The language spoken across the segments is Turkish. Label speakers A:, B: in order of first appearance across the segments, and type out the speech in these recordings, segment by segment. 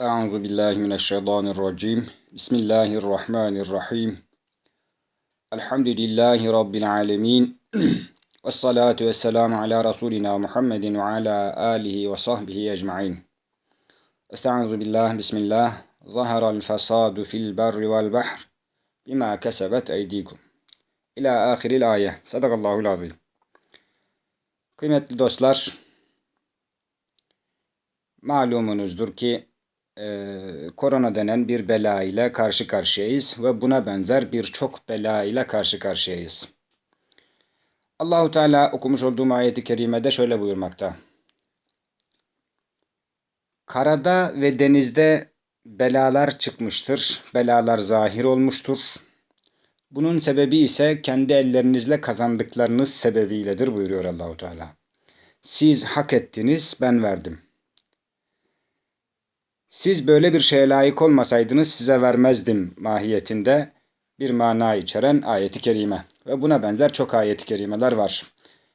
A: Euzu billahi mineşşeytanirracim. Bismillahirrahmanirrahim. Elhamdülillahi rabbil alamin. Ves salatu vesselamu ala rasulina Muhammedin ve ala alihi ve sahbihi ecmaîn. Estaizu billah bismillah. Zaharal fesadu fil berri vel bahr bima kesebet eydikum. İlâ ahiril ayet. Sadakallahul azim. Kıymetli dostlar, malumunuzdur ki e, korona denen bir bela ile karşı karşıyayız ve buna benzer birçok bela ile karşı karşıyayız. Allahu Teala okumuş olduğum ayeti kerimede şöyle buyurmakta. Karada ve denizde belalar çıkmıştır, belalar zahir olmuştur. Bunun sebebi ise kendi ellerinizle kazandıklarınız sebebiyledir buyuruyor Allahu Teala. Siz hak ettiniz, ben verdim. Siz böyle bir şeye layık olmasaydınız size vermezdim mahiyetinde bir mana içeren ayeti kerime. Ve buna benzer çok ayet-i kerimeler var.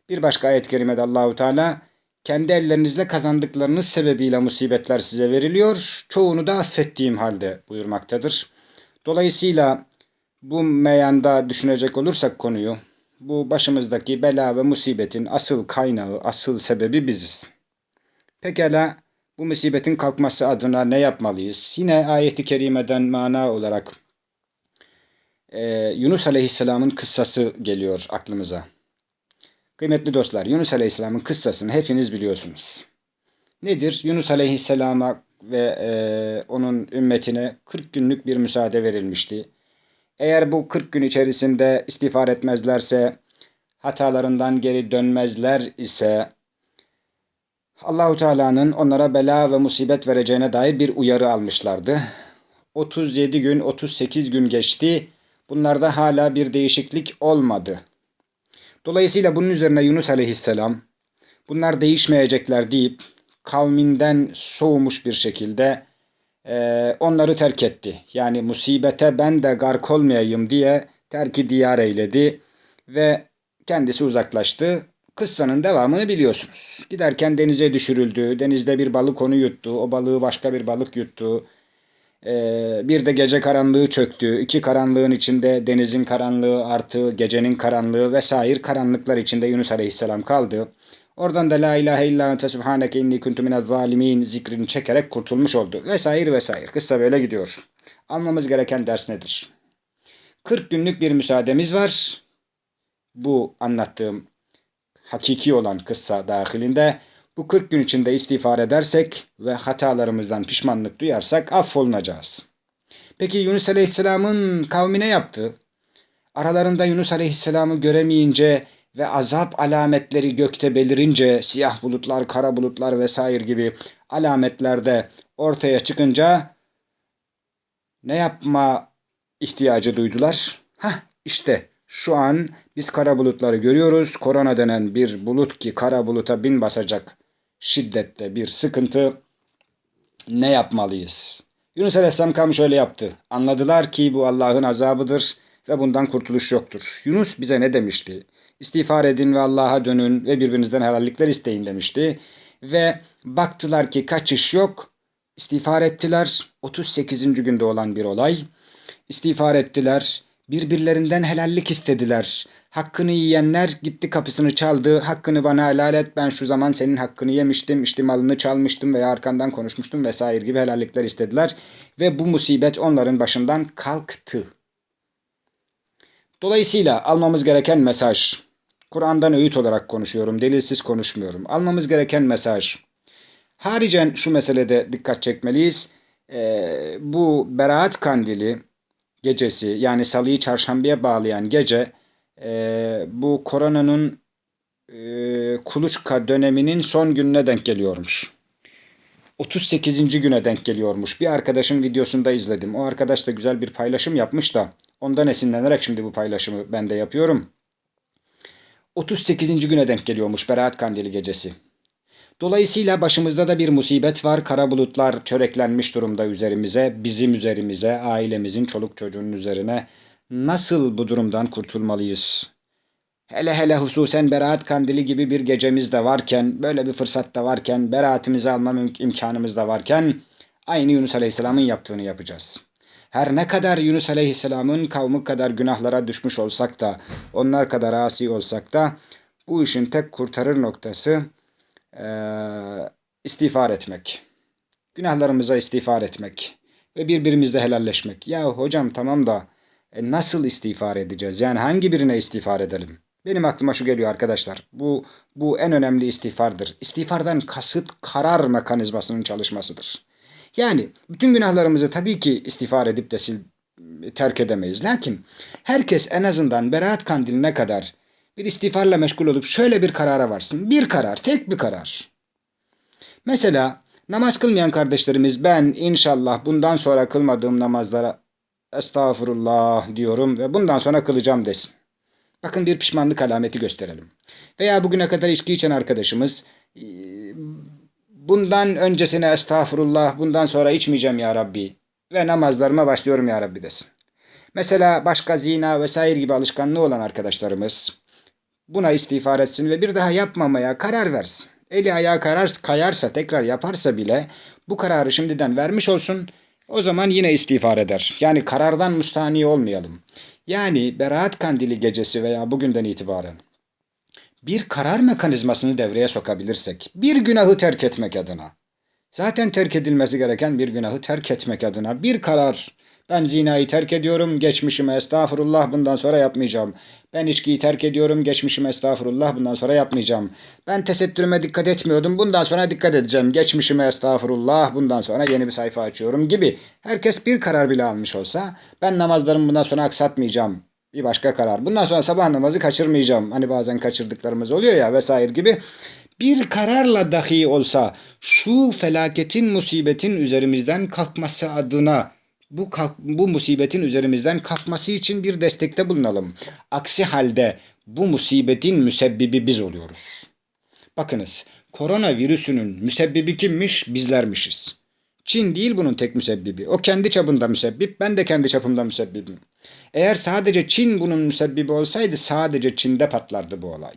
A: Bir başka ayet-i kerimede Allahu Teala kendi ellerinizle kazandıklarınız sebebiyle musibetler size veriliyor. Çoğunu da affettiğim halde buyurmaktadır. Dolayısıyla bu meyanda düşünecek olursak konuyu, bu başımızdaki bela ve musibetin asıl kaynağı, asıl sebebi biziz. Pekala bu musibetin kalkması adına ne yapmalıyız? Yine ayeti kerimeden mana olarak e, Yunus Aleyhisselam'ın kıssası geliyor aklımıza. Kıymetli dostlar, Yunus Aleyhisselam'ın kıssasını hepiniz biliyorsunuz. Nedir? Yunus Aleyhisselam'a ve e, onun ümmetine 40 günlük bir müsaade verilmişti. Eğer bu 40 gün içerisinde istiğfar etmezlerse, hatalarından geri dönmezler ise Allahu Teala'nın onlara bela ve musibet vereceğine dair bir uyarı almışlardı. 37 gün, 38 gün geçti. Bunlarda hala bir değişiklik olmadı. Dolayısıyla bunun üzerine Yunus Aleyhisselam bunlar değişmeyecekler deyip kavminden soğumuş bir şekilde e, onları terk etti. Yani musibete ben de gark olmayayım diye terki diyar eyledi ve kendisi uzaklaştı. Kıssanın devamını biliyorsunuz. Giderken denize düşürüldü. Denizde bir balık onu yuttu. O balığı başka bir balık yuttu. Ee, bir de gece karanlığı çöktü. İki karanlığın içinde denizin karanlığı artı gecenin karanlığı vesaire karanlıklar içinde Yunus Aleyhisselam kaldı. Oradan da la ilahe illa ente subhaneke inni kuntu minez zalimin zikrini çekerek kurtulmuş oldu. Vesaire vesaire. Kıssa böyle gidiyor. Almamız gereken ders nedir? 40 günlük bir müsaademiz var. Bu anlattığım hakiki olan kıssa dahilinde bu 40 gün içinde istiğfar edersek ve hatalarımızdan pişmanlık duyarsak affolunacağız. Peki Yunus Aleyhisselam'ın kavmine yaptı. Aralarında Yunus Aleyhisselam'ı göremeyince ve azap alametleri gökte belirince siyah bulutlar, kara bulutlar vesaire gibi alametlerde ortaya çıkınca ne yapma ihtiyacı duydular? Hah işte şu an biz kara bulutları görüyoruz. Korona denen bir bulut ki kara buluta bin basacak şiddette bir sıkıntı. Ne yapmalıyız? Yunus Aleyhisselam kam şöyle yaptı. Anladılar ki bu Allah'ın azabıdır ve bundan kurtuluş yoktur. Yunus bize ne demişti? İstiğfar edin ve Allah'a dönün ve birbirinizden helallikler isteyin demişti. Ve baktılar ki kaçış yok. İstiğfar ettiler. 38. günde olan bir olay. İstiğfar ettiler. Birbirlerinden helallik istediler. Hakkını yiyenler gitti kapısını çaldı. Hakkını bana helal et. Ben şu zaman senin hakkını yemiştim. işte malını çalmıştım veya arkandan konuşmuştum vesaire gibi helallikler istediler. Ve bu musibet onların başından kalktı. Dolayısıyla almamız gereken mesaj. Kur'an'dan öğüt olarak konuşuyorum. Delilsiz konuşmuyorum. Almamız gereken mesaj. Haricen şu meselede dikkat çekmeliyiz. Ee, bu beraat kandili gecesi yani salıyı çarşambaya bağlayan gece e, bu koronanın e, kuluçka döneminin son gününe denk geliyormuş. 38. güne denk geliyormuş. Bir arkadaşın videosunda izledim. O arkadaş da güzel bir paylaşım yapmış da ondan esinlenerek şimdi bu paylaşımı ben de yapıyorum. 38. güne denk geliyormuş Berat Kandili gecesi. Dolayısıyla başımızda da bir musibet var. Kara bulutlar çöreklenmiş durumda üzerimize, bizim üzerimize, ailemizin, çoluk çocuğun üzerine. Nasıl bu durumdan kurtulmalıyız? Hele hele hususen beraat kandili gibi bir gecemiz de varken, böyle bir fırsat da varken, beraatimizi alma imkanımız da varken Aynı Yunus Aleyhisselam'ın yaptığını yapacağız. Her ne kadar Yunus Aleyhisselam'ın kavmi kadar günahlara düşmüş olsak da, onlar kadar asi olsak da bu işin tek kurtarır noktası e, istiğfar etmek. Günahlarımıza istiğfar etmek ve birbirimizle helalleşmek. Ya hocam tamam da e, nasıl istiğfar edeceğiz? Yani hangi birine istiğfar edelim? Benim aklıma şu geliyor arkadaşlar. Bu bu en önemli istiğfardır. İstiğfardan kasıt karar mekanizmasının çalışmasıdır. Yani bütün günahlarımızı tabii ki istiğfar edip de sil, terk edemeyiz. Lakin herkes en azından beraat kandiline kadar bir istiğfarla meşgul olup şöyle bir karara varsın. Bir karar, tek bir karar. Mesela namaz kılmayan kardeşlerimiz ben inşallah bundan sonra kılmadığım namazlara estağfurullah diyorum ve bundan sonra kılacağım desin. Bakın bir pişmanlık alameti gösterelim. Veya bugüne kadar içki içen arkadaşımız bundan öncesine estağfurullah bundan sonra içmeyeceğim ya Rabbi ve namazlarıma başlıyorum ya Rabbi desin. Mesela başka zina vesaire gibi alışkanlığı olan arkadaşlarımız buna istiğfar etsin ve bir daha yapmamaya karar versin. Eli ayağı karar, kayarsa tekrar yaparsa bile bu kararı şimdiden vermiş olsun. O zaman yine istiğfar eder. Yani karardan müstahni olmayalım. Yani beraat kandili gecesi veya bugünden itibaren bir karar mekanizmasını devreye sokabilirsek, bir günahı terk etmek adına, zaten terk edilmesi gereken bir günahı terk etmek adına bir karar, ben zinayı terk ediyorum, geçmişime estağfurullah bundan sonra yapmayacağım. Ben içkiyi terk ediyorum, geçmişime estağfurullah bundan sonra yapmayacağım. Ben tesettürüme dikkat etmiyordum, bundan sonra dikkat edeceğim. Geçmişime estağfurullah bundan sonra yeni bir sayfa açıyorum gibi. Herkes bir karar bile almış olsa, ben namazlarımı bundan sonra aksatmayacağım. Bir başka karar. Bundan sonra sabah namazı kaçırmayacağım. Hani bazen kaçırdıklarımız oluyor ya vesaire gibi. Bir kararla dahi olsa şu felaketin, musibetin üzerimizden kalkması adına bu bu musibetin üzerimizden kalkması için bir destekte bulunalım. Aksi halde bu musibetin müsebbibi biz oluyoruz. Bakınız, koronavirüsünün müsebbibi kimmiş? Bizlermişiz. Çin değil bunun tek müsebbibi. O kendi çapında müsebbip, ben de kendi çapımda müsebbibim. Eğer sadece Çin bunun müsebbibi olsaydı sadece Çin'de patlardı bu olay.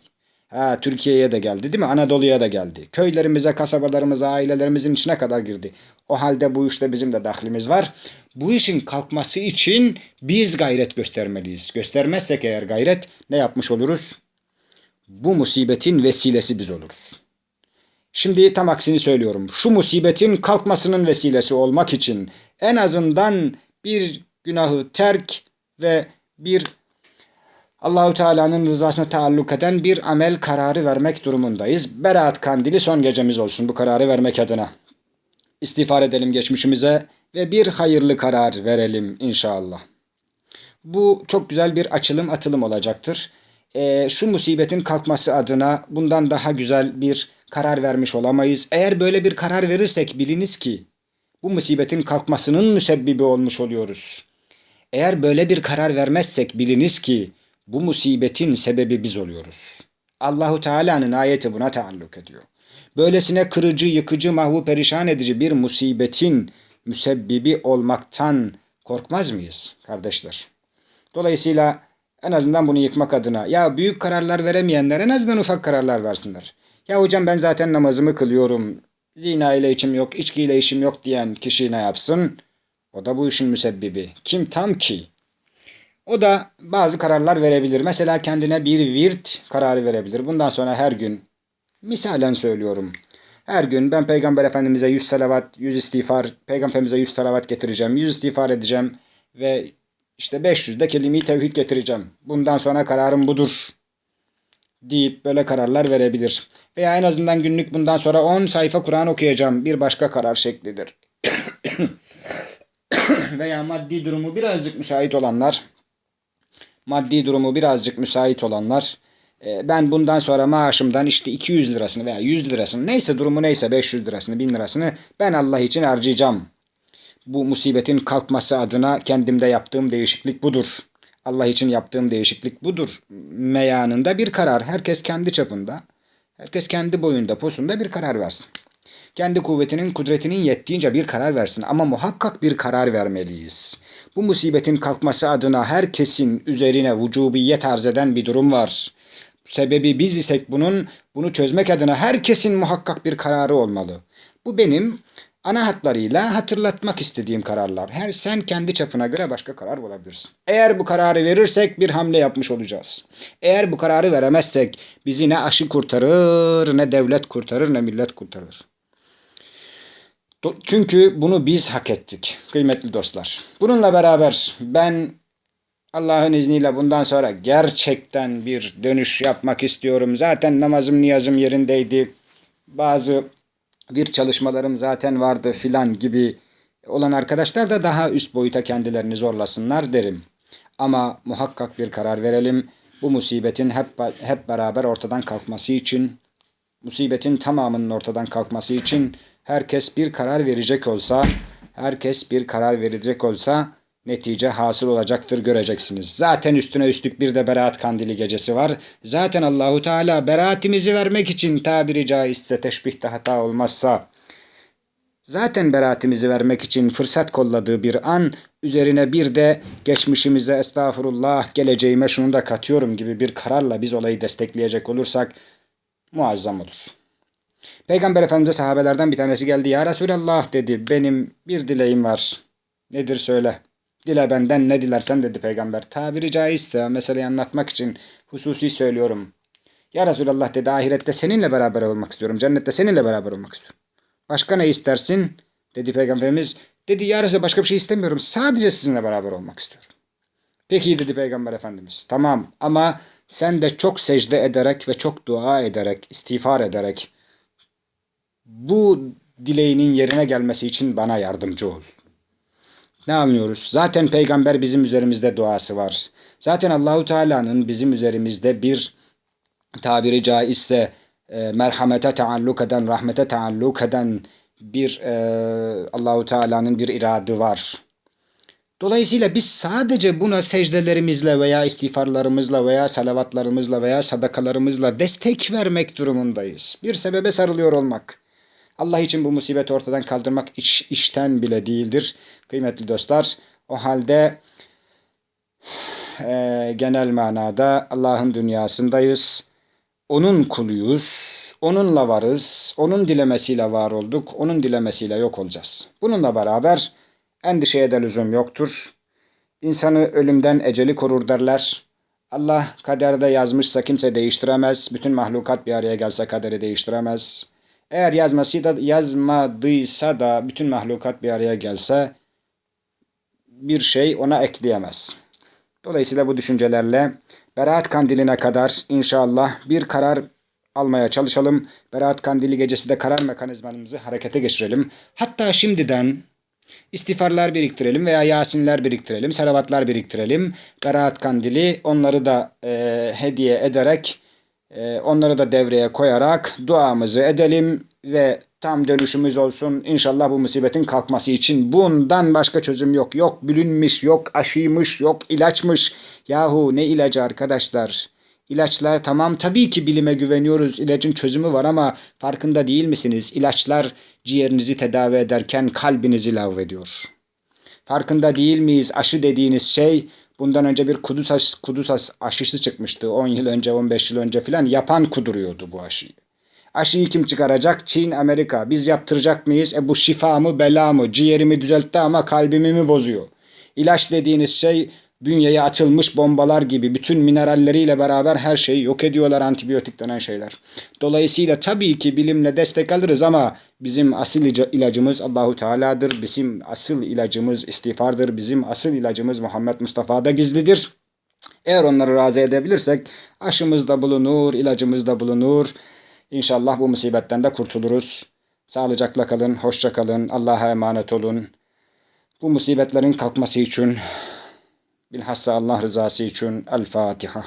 A: Ha Türkiye'ye de geldi değil mi? Anadolu'ya da geldi. Köylerimize, kasabalarımıza, ailelerimizin içine kadar girdi. O halde bu işte bizim de dahlimiz var. Bu işin kalkması için biz gayret göstermeliyiz. Göstermezsek eğer gayret ne yapmış oluruz? Bu musibetin vesilesi biz oluruz. Şimdi tam aksini söylüyorum. Şu musibetin kalkmasının vesilesi olmak için en azından bir günahı terk ve bir Allahu Teala'nın rızasına taalluk eden bir amel kararı vermek durumundayız. Beraat kandili son gecemiz olsun bu kararı vermek adına. İstiğfar edelim geçmişimize ve bir hayırlı karar verelim inşallah. Bu çok güzel bir açılım atılım olacaktır. E, şu musibetin kalkması adına bundan daha güzel bir karar vermiş olamayız. Eğer böyle bir karar verirsek biliniz ki bu musibetin kalkmasının müsebbibi olmuş oluyoruz. Eğer böyle bir karar vermezsek biliniz ki bu musibetin sebebi biz oluyoruz. Allahu Teala'nın ayeti buna taalluk ediyor. Böylesine kırıcı, yıkıcı, mahvu perişan edici bir musibetin müsebbibi olmaktan korkmaz mıyız kardeşler? Dolayısıyla en azından bunu yıkmak adına ya büyük kararlar veremeyenler en azından ufak kararlar versinler. Ya hocam ben zaten namazımı kılıyorum. Zina ile işim yok, içki ile işim yok diyen kişi ne yapsın? O da bu işin müsebbibi. Kim tam ki? O da bazı kararlar verebilir. Mesela kendine bir virt kararı verebilir. Bundan sonra her gün, misalen söylüyorum. Her gün ben Peygamber Efendimiz'e 100 salavat, 100 istiğfar, Peygamberimize 100 salavat getireceğim, 100 istiğfar edeceğim ve işte 500 de kelime-i tevhid getireceğim. Bundan sonra kararım budur deyip böyle kararlar verebilir. Veya en azından günlük bundan sonra 10 sayfa Kur'an okuyacağım bir başka karar şeklidir. Veya maddi durumu birazcık müsait olanlar maddi durumu birazcık müsait olanlar ben bundan sonra maaşımdan işte 200 lirasını veya 100 lirasını neyse durumu neyse 500 lirasını 1000 lirasını ben Allah için harcayacağım. Bu musibetin kalkması adına kendimde yaptığım değişiklik budur. Allah için yaptığım değişiklik budur. Meyanında bir karar. Herkes kendi çapında, herkes kendi boyunda, posunda bir karar versin. Kendi kuvvetinin, kudretinin yettiğince bir karar versin. Ama muhakkak bir karar vermeliyiz. Bu musibetin kalkması adına herkesin üzerine vücubiyet arz eden bir durum var. Sebebi biz isek bunun, bunu çözmek adına herkesin muhakkak bir kararı olmalı. Bu benim ana hatlarıyla hatırlatmak istediğim kararlar. Her sen kendi çapına göre başka karar bulabilirsin. Eğer bu kararı verirsek bir hamle yapmış olacağız. Eğer bu kararı veremezsek bizi ne aşı kurtarır, ne devlet kurtarır, ne millet kurtarır. Çünkü bunu biz hak ettik kıymetli dostlar. Bununla beraber ben Allah'ın izniyle bundan sonra gerçekten bir dönüş yapmak istiyorum. Zaten namazım niyazım yerindeydi. Bazı bir çalışmalarım zaten vardı filan gibi olan arkadaşlar da daha üst boyuta kendilerini zorlasınlar derim. Ama muhakkak bir karar verelim. Bu musibetin hep hep beraber ortadan kalkması için, musibetin tamamının ortadan kalkması için herkes bir karar verecek olsa, herkes bir karar verecek olsa netice hasıl olacaktır göreceksiniz. Zaten üstüne üstlük bir de beraat kandili gecesi var. Zaten Allahu Teala beraatimizi vermek için tabiri caizse teşbihte hata olmazsa zaten beraatimizi vermek için fırsat kolladığı bir an üzerine bir de geçmişimize estağfurullah geleceğime şunu da katıyorum gibi bir kararla biz olayı destekleyecek olursak muazzam olur. Peygamber Efendimiz sahabelerden bir tanesi geldi. Ya Resulallah dedi benim bir dileğim var. Nedir söyle. Dile benden ne dilersen dedi peygamber. Tabiri caizse meseleyi anlatmak için hususi söylüyorum. Ya Resulallah dedi ahirette seninle beraber olmak istiyorum. Cennette seninle beraber olmak istiyorum. Başka ne istersin? Dedi peygamberimiz. Dedi ya Resulallah başka bir şey istemiyorum. Sadece sizinle beraber olmak istiyorum. Peki dedi peygamber efendimiz. Tamam ama sen de çok secde ederek ve çok dua ederek, istiğfar ederek bu dileğinin yerine gelmesi için bana yardımcı ol. Ne anlıyoruz? Zaten peygamber bizim üzerimizde duası var. Zaten Allahu Teala'nın bizim üzerimizde bir tabiri caizse e, merhamete taalluk eden, rahmete taalluk eden bir e, Allahu Teala'nın bir iradı var. Dolayısıyla biz sadece buna secdelerimizle veya istiğfarlarımızla veya salavatlarımızla veya sadakalarımızla destek vermek durumundayız. Bir sebebe sarılıyor olmak. Allah için bu musibeti ortadan kaldırmak iş, işten bile değildir. Kıymetli dostlar o halde e, genel manada Allah'ın dünyasındayız. Onun kuluyuz. Onunla varız. Onun dilemesiyle var olduk. Onun dilemesiyle yok olacağız. Bununla beraber endişeye de lüzum yoktur. İnsanı ölümden eceli korur derler. Allah kaderde yazmışsa kimse değiştiremez. Bütün mahlukat bir araya gelse kaderi değiştiremez. Eğer yazması da yazmadıysa da bütün mahlukat bir araya gelse bir şey ona ekleyemez. Dolayısıyla bu düşüncelerle Berat Kandili'ne kadar inşallah bir karar almaya çalışalım. Berat Kandili gecesi de karar mekanizmamızı harekete geçirelim. Hatta şimdiden istiğfarlar biriktirelim veya yasinler biriktirelim, salavatlar biriktirelim. Berat Kandili onları da e, hediye ederek onları da devreye koyarak duamızı edelim ve tam dönüşümüz olsun. İnşallah bu musibetin kalkması için bundan başka çözüm yok. Yok bülünmüş, yok aşıymış, yok ilaçmış. Yahu ne ilacı arkadaşlar? İlaçlar tamam tabii ki bilime güveniyoruz. İlacın çözümü var ama farkında değil misiniz? İlaçlar ciğerinizi tedavi ederken kalbinizi lağvediyor. Farkında değil miyiz? Aşı dediğiniz şey Bundan önce bir kudüs, aş, kudüs aşısı çıkmıştı. 10 yıl önce, 15 yıl önce filan. Yapan kuduruyordu bu aşıyı. Aşıyı kim çıkaracak? Çin, Amerika. Biz yaptıracak mıyız? E bu şifa mı, bela mı? Ciğerimi düzeltti ama kalbimi mi bozuyor? İlaç dediğiniz şey bünyeye atılmış bombalar gibi bütün mineralleriyle beraber her şeyi yok ediyorlar antibiyotik denen şeyler. Dolayısıyla tabii ki bilimle destek alırız ama bizim asıl ilacımız Allahu Teala'dır. Bizim asıl ilacımız istiğfardır. Bizim asıl ilacımız Muhammed Mustafa'da gizlidir. Eğer onları razı edebilirsek aşımız da bulunur, ilacımız da bulunur. İnşallah bu musibetten de kurtuluruz. Sağlıcakla kalın, hoşça kalın, Allah'a emanet olun. Bu musibetlerin kalkması için Bilhassa Allah rızası için El Fatiha.